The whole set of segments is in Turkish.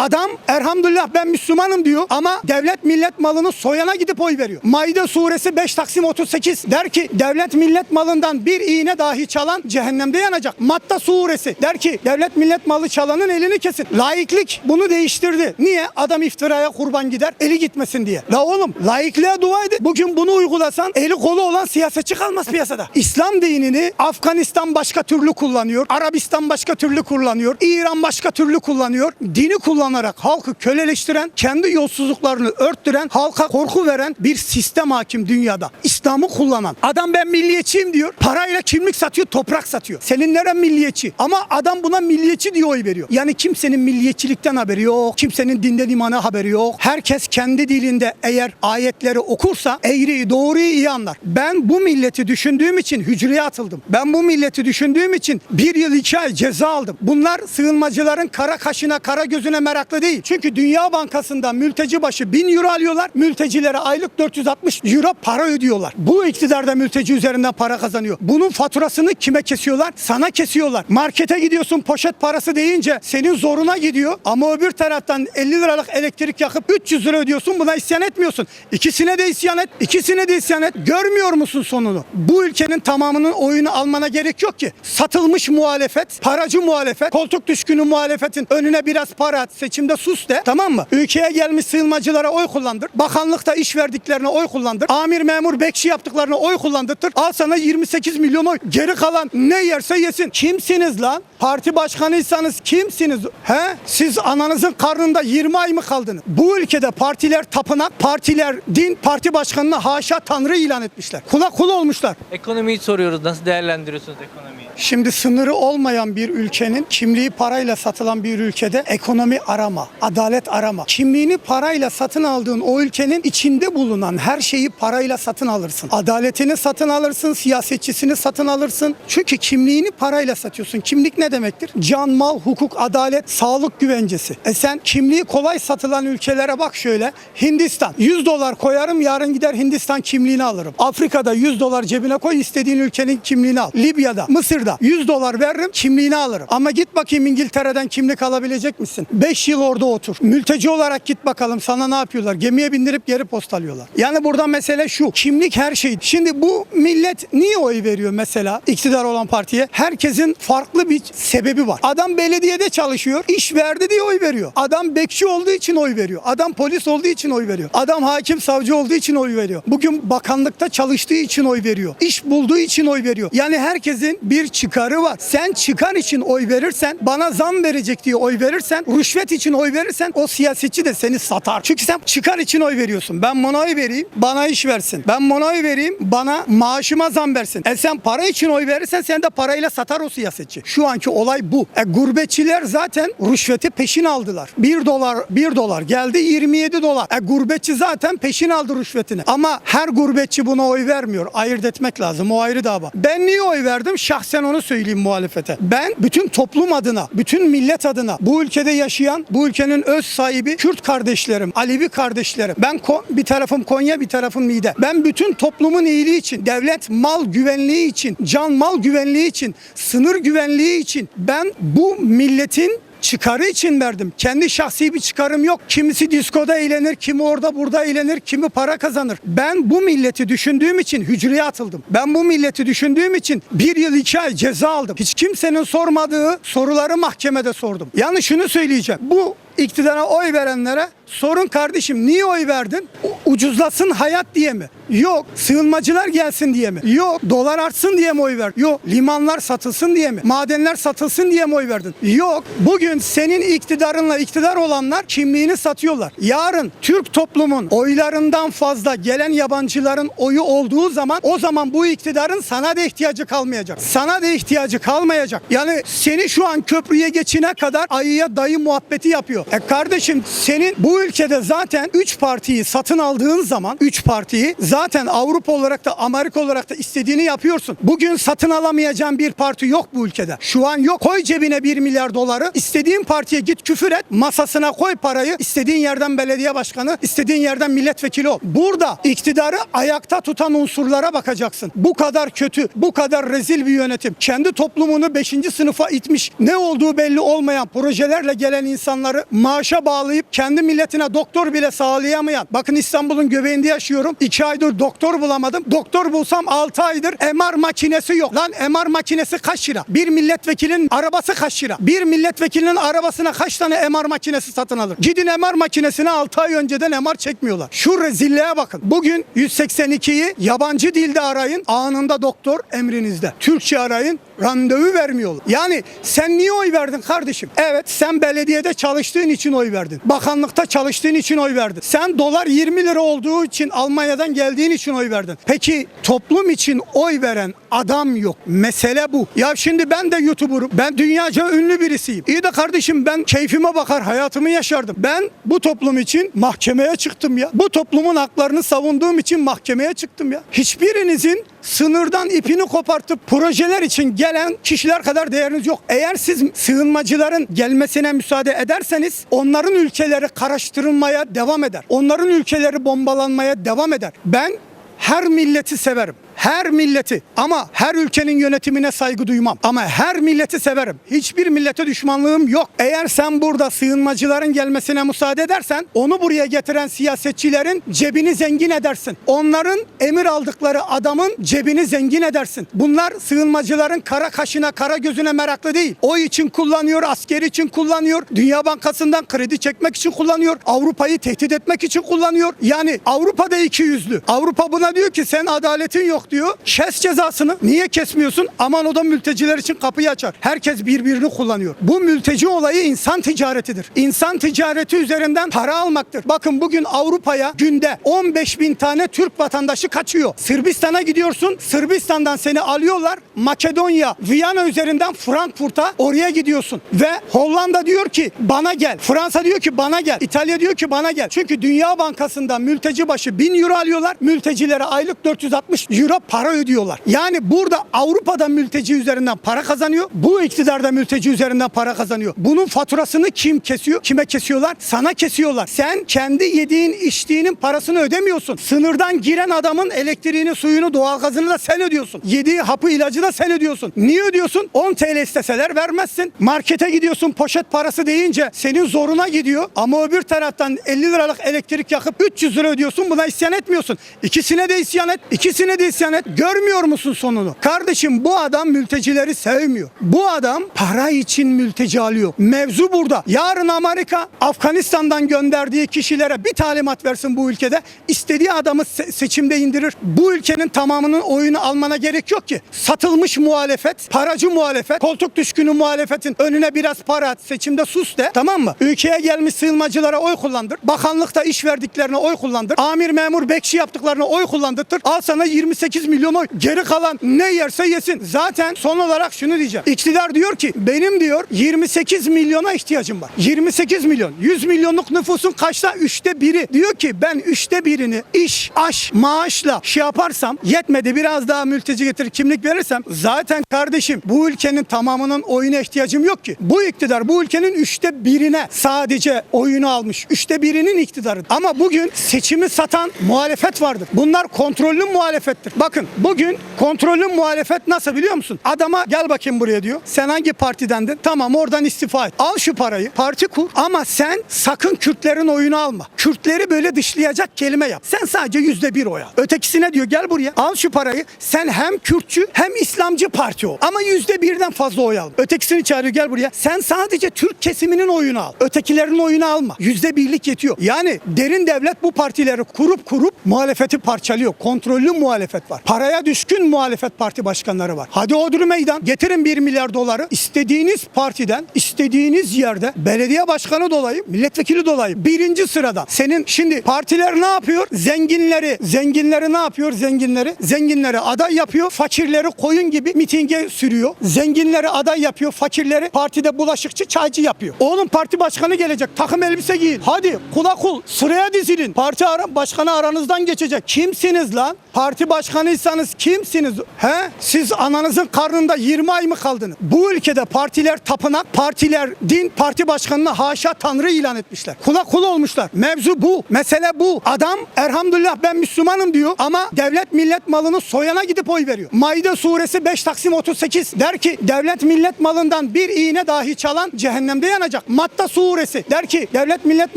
Adam elhamdülillah ben Müslümanım diyor ama devlet millet malını soyana gidip oy veriyor. Maide suresi 5 Taksim 38 der ki devlet millet malından bir iğne dahi çalan cehennemde yanacak. Matta suresi der ki devlet millet malı çalanın elini kesin. Laiklik bunu değiştirdi. Niye? Adam iftiraya kurban gider eli gitmesin diye. La oğlum laikliğe dua edin. Bugün bunu uygulasan eli kolu olan siyasetçi kalmaz piyasada. İslam dinini Afganistan başka türlü kullanıyor. Arabistan başka türlü kullanıyor. İran başka türlü kullanıyor. Dini kullanarak halkı köleleştiren, kendi yolsuzluklarını örttüren, halka korku veren bir sistem hakim dünyada. İslam'ı kullanan. Adam ben milliyetçiyim diyor. Parayla kimlik satıyor, toprak satıyor. Senin neren milliyetçi? Ama adam buna milliyetçi diye oy veriyor. Yani kimsenin milliyetçilikten haberi yok. Kimsenin dinden imana haberi yok. Herkes kendi dilinde eğer ayetleri okursa eğriyi doğruyu iyi anlar. Ben bu milleti düşündüğüm için hücreye atıldım. Ben bu milleti düşündüğüm için bir yıl iki ay ceza aldım. Bunlar sığınmacıların kara kaşına kara gözüne meraklı değil. Çünkü Dünya Bankası'nda mülteci başı 1000 euro alıyorlar. Mültecilere aylık 460 euro para ödüyorlar. Bu iktidarda mülteci üzerinden para kazanıyor. Bunun faturasını kime kesiyorlar? Sana kesiyorlar. Markete gidiyorsun poşet parası deyince senin zoruna gidiyor. Ama öbür taraftan 50 liralık elektrik yakıp 300 lira ödüyorsun. Buna isyan etmiyorsun. İkisine de isyan et. İkisine de isyan et. Görmüyor musun sonunu? Bu ülkenin tamamının oyunu almana gerek yok ki. Satılmış muhalefet, paracı muhalefet, koltuk düşkünü muhalefetin önüne biraz para at, seçimde sus de. Tamam mı? Ülkeye gelmiş sığınmacılara oy kullandır. Bakanlıkta iş verdiklerine oy kullandır. Amir memur bekçi yaptıklarına oy kullandırtır. Al sana 28 milyon oy. Geri kalan ne yerse yesin. Kimsiniz lan? Parti başkanıysanız kimsiniz? He? Siz ananızın karnında 20 ay mı kaldınız? Bu ülkede partiler tapınak, partiler din, parti başkanına haşa tanrı ilan etmişler. Kula kul olmuşlar. Ekonomiyi soruyoruz. Nasıl değerlendiriyorsunuz ekonomiyi? Şimdi sınırı olmayan bir ülkenin kimliği parayla satılan bir ülkede ekonomi arama, adalet arama. Kimliğini parayla satın aldığın o ülkenin içinde bulunan her şeyi parayla satın alırsın. Adaletini satın alırsın, siyasetçisini satın alırsın. Çünkü kimliğini parayla satıyorsun. Kimlik ne demektir? Can, mal, hukuk, adalet, sağlık güvencesi. E sen kimliği kolay satılan ülkelere bak şöyle. Hindistan 100 dolar koyarım yarın gider Hindistan kimliğini alırım. Afrika'da 100 dolar cebine koy istediğin ülkenin kimliğini al. Libya'da, Mısır'da 100 dolar veririm kimliğini alırım. Ama git bakayım İngiltere'den kimlik alabilecek misin? 5 yıl orada otur. Mülteci olarak git bakalım sana ne yapıyorlar? Gemiye bindirip geri postalıyorlar. Yani burada mesele şu. Kimlik her şey. Şimdi bu millet niye oy veriyor mesela iktidar olan partiye? Herkesin farklı bir sebebi var. Adam belediyede çalışıyor. iş verdi diye oy veriyor. Adam bekçi olduğu için oy veriyor. Adam polis olduğu için oy veriyor. Adam hakim savcı olduğu için oy veriyor. Bugün bakanlıkta çalıştığı için oy veriyor. İş bulduğu için oy veriyor. Yani herkesin bir çıkarı var. Sen çıkar için oy verirsen, bana zam verecek diye oy verirsen, rüşvet için oy verirsen o siyasetçi de seni satar. Çünkü sen çıkar için oy veriyorsun. Ben buna oy vereyim, bana iş versin. Ben buna oy vereyim, bana maaşıma zam versin. E sen para için oy verirsen sen de parayla satar o siyasetçi. Şu anki olay bu. E gurbetçiler zaten rüşveti peşin aldılar. 1 dolar 1 dolar geldi 27 dolar. E gurbetçi zaten peşin aldı rüşvetini. Ama her gurbetçi buna oy vermiyor. Ayırt etmek lazım. O ayrı dava. Ben niye oy verdim? Şahsen onu söyleyeyim muhalefete. Ben bütün toplum adına, bütün millet adına bu ülkede yaşayan, bu ülkenin öz sahibi Kürt kardeşlerim, Alevi kardeşlerim. Ben bir tarafım Konya, bir tarafım Mide. Ben bütün toplumun iyiliği için, devlet mal güvenliği için, can mal güvenliği için, sınır güvenliği için ben bu milletin çıkarı için verdim. Kendi şahsi bir çıkarım yok. Kimisi diskoda eğlenir, kimi orada burada eğlenir, kimi para kazanır. Ben bu milleti düşündüğüm için hücreye atıldım. Ben bu milleti düşündüğüm için bir yıl iki ay ceza aldım. Hiç kimsenin sormadığı soruları mahkemede sordum. Yani şunu söyleyeceğim. Bu iktidara oy verenlere sorun kardeşim niye oy verdin? Ucuzlasın hayat diye mi? Yok. Sığınmacılar gelsin diye mi? Yok. Dolar artsın diye mi oy verdin? Yok. Limanlar satılsın diye mi? Madenler satılsın diye mi oy verdin? Yok. Bugün senin iktidarınla iktidar olanlar kimliğini satıyorlar. Yarın Türk toplumun oylarından fazla gelen yabancıların oyu olduğu zaman o zaman bu iktidarın sana da ihtiyacı kalmayacak. Sana da ihtiyacı kalmayacak. Yani seni şu an köprüye geçine kadar ayıya dayı muhabbeti yapıyor. E kardeşim senin bu Ülkede zaten 3 partiyi satın aldığın zaman 3 partiyi zaten Avrupa olarak da Amerika olarak da istediğini yapıyorsun. Bugün satın alamayacağın bir parti yok bu ülkede. Şu an yok. Koy cebine 1 milyar doları. istediğin partiye git küfür et. Masasına koy parayı. istediğin yerden belediye başkanı, istediğin yerden milletvekili ol. Burada iktidarı ayakta tutan unsurlara bakacaksın. Bu kadar kötü, bu kadar rezil bir yönetim. Kendi toplumunu 5. sınıfa itmiş, ne olduğu belli olmayan projelerle gelen insanları maaşa bağlayıp kendi milletine doktor bile sağlayamayan. Bakın İstanbul'un göbeğinde yaşıyorum. 2 aydır doktor bulamadım. Doktor bulsam 6 aydır MR makinesi yok. Lan MR makinesi kaç lira? Bir milletvekilinin arabası kaç lira? Bir milletvekilinin arabasına kaç tane MR makinesi satın alır? Gidin MR makinesine 6 ay önceden MR çekmiyorlar. Şu rezilliğe bakın. Bugün 182'yi yabancı dilde arayın. Anında doktor emrinizde. Türkçe arayın. Randevu vermiyorlar. Yani sen niye oy verdin kardeşim? Evet sen belediyede çalıştığın için oy verdin. Bakanlıkta çalıştığın için oy verdin. Sen dolar 20 lira olduğu için Almanya'dan geldiğin için oy verdin. Peki toplum için oy veren adam yok. Mesele bu. Ya şimdi ben de YouTuber'ım. Ben dünyaca ünlü birisiyim. İyi de kardeşim ben keyfime bakar hayatımı yaşardım. Ben bu toplum için mahkemeye çıktım ya. Bu toplumun haklarını savunduğum için mahkemeye çıktım ya. Hiçbirinizin sınırdan ipini kopartıp projeler için gelen kişiler kadar değeriniz yok. Eğer siz sığınmacıların gelmesine müsaade ederseniz onların ülkeleri karıştırılmaya devam eder. Onların ülkeleri bombalanmaya devam eder. Ben her milleti severim. Her milleti ama her ülkenin yönetimine saygı duymam. Ama her milleti severim. Hiçbir millete düşmanlığım yok. Eğer sen burada sığınmacıların gelmesine müsaade edersen onu buraya getiren siyasetçilerin cebini zengin edersin. Onların emir aldıkları adamın cebini zengin edersin. Bunlar sığınmacıların kara kaşına, kara gözüne meraklı değil. O için kullanıyor, askeri için kullanıyor. Dünya Bankası'ndan kredi çekmek için kullanıyor. Avrupa'yı tehdit etmek için kullanıyor. Yani Avrupa'da iki yüzlü. Avrupa buna diyor ki sen adaletin yok diyor. Kes cezasını. Niye kesmiyorsun? Aman o da mülteciler için kapıyı açar. Herkes birbirini kullanıyor. Bu mülteci olayı insan ticaretidir. İnsan ticareti üzerinden para almaktır. Bakın bugün Avrupa'ya günde 15 bin tane Türk vatandaşı kaçıyor. Sırbistan'a gidiyorsun. Sırbistan'dan seni alıyorlar. Makedonya, Viyana üzerinden Frankfurt'a oraya gidiyorsun. Ve Hollanda diyor ki bana gel. Fransa diyor ki bana gel. İtalya diyor ki bana gel. Çünkü Dünya Bankası'nda mülteci başı 1000 euro alıyorlar. Mültecilere aylık 460 euro para ödüyorlar. Yani burada Avrupa'da mülteci üzerinden para kazanıyor. Bu iktidarda mülteci üzerinden para kazanıyor. Bunun faturasını kim kesiyor? Kime kesiyorlar? Sana kesiyorlar. Sen kendi yediğin içtiğinin parasını ödemiyorsun. Sınırdan giren adamın elektriğini, suyunu, doğalgazını da sen ödüyorsun. Yediği hapı, ilacı da sen ödüyorsun. Niye ödüyorsun? 10 TL isteseler vermezsin. Markete gidiyorsun poşet parası deyince senin zoruna gidiyor. Ama öbür taraftan 50 liralık elektrik yakıp 300 lira ödüyorsun. Buna isyan etmiyorsun. İkisine de isyan et. İkisine de isyan et. Görmüyor musun sonunu? Kardeşim bu adam mültecileri sevmiyor. Bu adam para için mülteci alıyor. Mevzu burada. Yarın Amerika Afganistan'dan gönderdiği kişilere bir talimat versin bu ülkede. istediği adamı se- seçimde indirir. Bu ülkenin tamamının oyunu almana gerek yok ki. Satılmış muhalefet, paracı muhalefet, koltuk düşkünü muhalefetin önüne biraz para at, seçimde sus de. Tamam mı? Ülkeye gelmiş sığınmacılara oy kullandır. Bakanlıkta iş verdiklerine oy kullandır. Amir memur bekçi yaptıklarına oy kullandırtır. Al sana 28 milyon oy. Geri kalan ne yerse yesin. Zaten son olarak şunu diyeceğim. İktidar diyor ki benim diyor 28 milyona ihtiyacım var. 28 milyon. 100 milyonluk nüfusun kaçta? Üçte biri. Diyor ki ben üçte birini iş, aş, maaşla şey yaparsam yetmedi biraz daha mülteci getirir kimlik verirsem zaten kardeşim bu ülkenin tamamının oyuna ihtiyacım yok ki. Bu iktidar bu ülkenin üçte birine sadece oyunu almış. Üçte birinin iktidarı. Ama bugün seçimi satan muhalefet vardır. Bunlar kontrollü muhalefettir. Bakın bugün kontrollü muhalefet nasıl biliyor musun? Adama gel bakayım buraya diyor. Sen hangi partidendin? Tamam oradan istifa et. Al şu parayı. Parti kur. Ama sen sakın Kürtlerin oyunu alma. Kürtleri böyle dışlayacak kelime yap. Sen sadece yüzde bir oya. Ötekisine diyor gel buraya. Al şu parayı. Sen hem Kürtçü hem İslamcı parti ol. Ama yüzde birden fazla oy al. Ötekisini çağırıyor gel buraya. Sen sadece Türk kesiminin oyunu al. Ötekilerin oyunu alma. Yüzde birlik yetiyor. Yani derin devlet bu partileri kurup kurup muhalefeti parçalıyor. Kontrollü muhalefet. Var. Paraya düşkün muhalefet parti başkanları var. Hadi Odri Meydan getirin 1 milyar doları istediğiniz partiden istediğiniz yerde belediye başkanı dolayı milletvekili dolayı birinci sıradan. Senin şimdi partiler ne yapıyor? Zenginleri zenginleri ne yapıyor? Zenginleri zenginleri aday yapıyor. Fakirleri koyun gibi mitinge sürüyor. Zenginleri aday yapıyor. Fakirleri partide bulaşıkçı çaycı yapıyor. Oğlum parti başkanı gelecek. Takım elbise giyin. Hadi kula kul sıraya dizilin. Parti ara, başkanı aranızdan geçecek. Kimsiniz lan? Parti başkanıysanız kimsiniz? He? Siz ananızın karnında 20 ay mı kaldınız? Bu ülkede partiler tapınak, partiler din, parti başkanına haşa tanrı ilan etmişler. Kula kul olmuşlar. Mevzu bu. Mesele bu. Adam elhamdülillah ben Müslümanım diyor ama devlet millet malını soyana gidip oy veriyor. Maide suresi 5 Taksim 38 der ki devlet millet malından bir iğne dahi çalan cehennemde yanacak. Matta suresi der ki devlet millet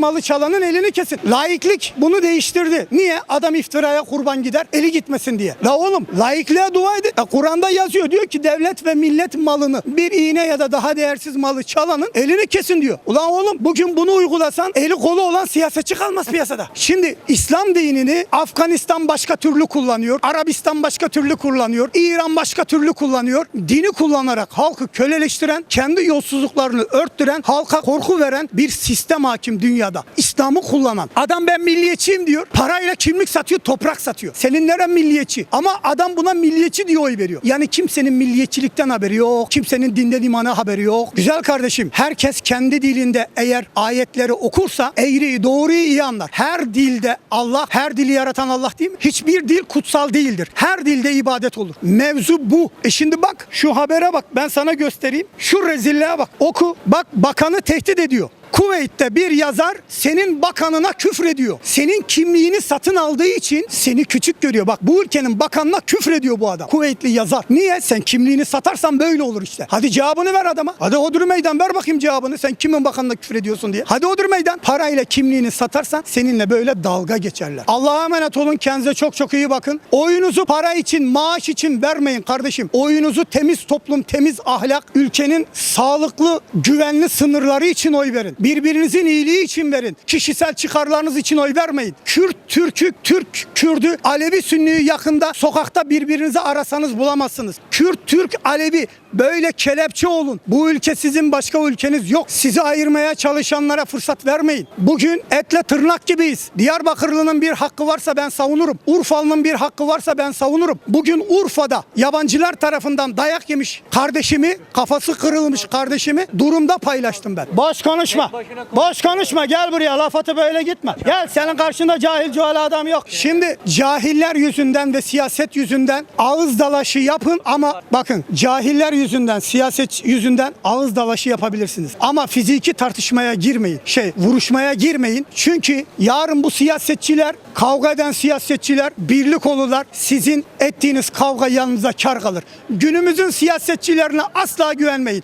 malı çalanın elini kesin. Laiklik bunu değiştirdi. Niye? Adam iftiraya kurban gider eli gitmesin diye. La oğlum laikliğe dua edin. Kur'an'da yazıyor diyor ki devlet ve millet malını bir iğne ya da daha değersiz malı çalanın elini kesin diyor. Ulan oğlum bugün bunu uygulasan eli kolu olan siyasetçi kalmaz piyasada. Şimdi İslam dinini Afganistan başka türlü kullanıyor. Arabistan başka türlü kullanıyor. İran başka türlü kullanıyor. Dini kullanarak halkı köleleştiren, kendi yolsuzluklarını örttüren, halka korku veren bir sistem hakim dünyada. İslam'ı kullanan. Adam ben milliyetçiyim diyor. Parayla kimlik satıyor, toprak satıyor. Senin neren milliyetçi? Ama adam buna milliyetçi diye oy veriyor. Yani kimsenin milliyetçilikten haberi yok. Kimsenin dinden imana haberi yok. Güzel kardeşim herkes kendi dilinde eğer ayetleri okursa eğriyi doğruyu iyi anlar. Her dilde Allah, her dili yaratan Allah değil mi? Hiçbir dil kutsal değildir. Her dilde ibadet olur. Mevzu bu. E şimdi bak şu habere bak ben sana göstereyim. Şu rezilliğe bak. Oku. Bak bakanı tehdit ediyor. Kuveyt'te bir yazar senin bakanına küfrediyor. Senin kimliğini satın aldığı için seni küçük görüyor. Bak bu ülkenin bakanına küfrediyor bu adam. Kuveytli yazar. Niye? Sen kimliğini satarsan böyle olur işte. Hadi cevabını ver adama. Hadi odur meydan ver bakayım cevabını. Sen kimin bakanına küfrediyorsun diye. Hadi odur meydan. Parayla kimliğini satarsan seninle böyle dalga geçerler. Allah'a emanet olun. Kendinize çok çok iyi bakın. Oyunuzu para için, maaş için vermeyin kardeşim. Oyunuzu temiz toplum, temiz ahlak, ülkenin sağlıklı, güvenli sınırları için oy verin. Birbirinizin iyiliği için verin. Kişisel çıkarlarınız için oy vermeyin. Kürt, Türk'ü, Türk, Kürdü, Alevi, Sünni'yi yakında sokakta birbirinizi arasanız bulamazsınız. Kürt, Türk, Alevi böyle kelepçe olun. Bu ülke sizin başka ülkeniz yok. Sizi ayırmaya çalışanlara fırsat vermeyin. Bugün etle tırnak gibiyiz. Diyarbakırlı'nın bir hakkı varsa ben savunurum. Urfalı'nın bir hakkı varsa ben savunurum. Bugün Urfa'da yabancılar tarafından dayak yemiş kardeşimi, kafası kırılmış kardeşimi durumda paylaştım ben. Boş konuşma. Boş konuşma. Gel buraya. Laf atıp böyle gitme. Gel senin karşında cahil cuhal adam yok. Şimdi cahiller yüzünden ve siyaset yüzünden ağız dalaşı yapın ama bakın cahiller yüzünden, siyaset yüzünden ağız dalaşı yapabilirsiniz. Ama fiziki tartışmaya girmeyin. Şey, vuruşmaya girmeyin. Çünkü yarın bu siyasetçiler, kavga eden siyasetçiler birlik olurlar. Sizin ettiğiniz kavga yanınıza kar kalır. Günümüzün siyasetçilerine asla güvenmeyin.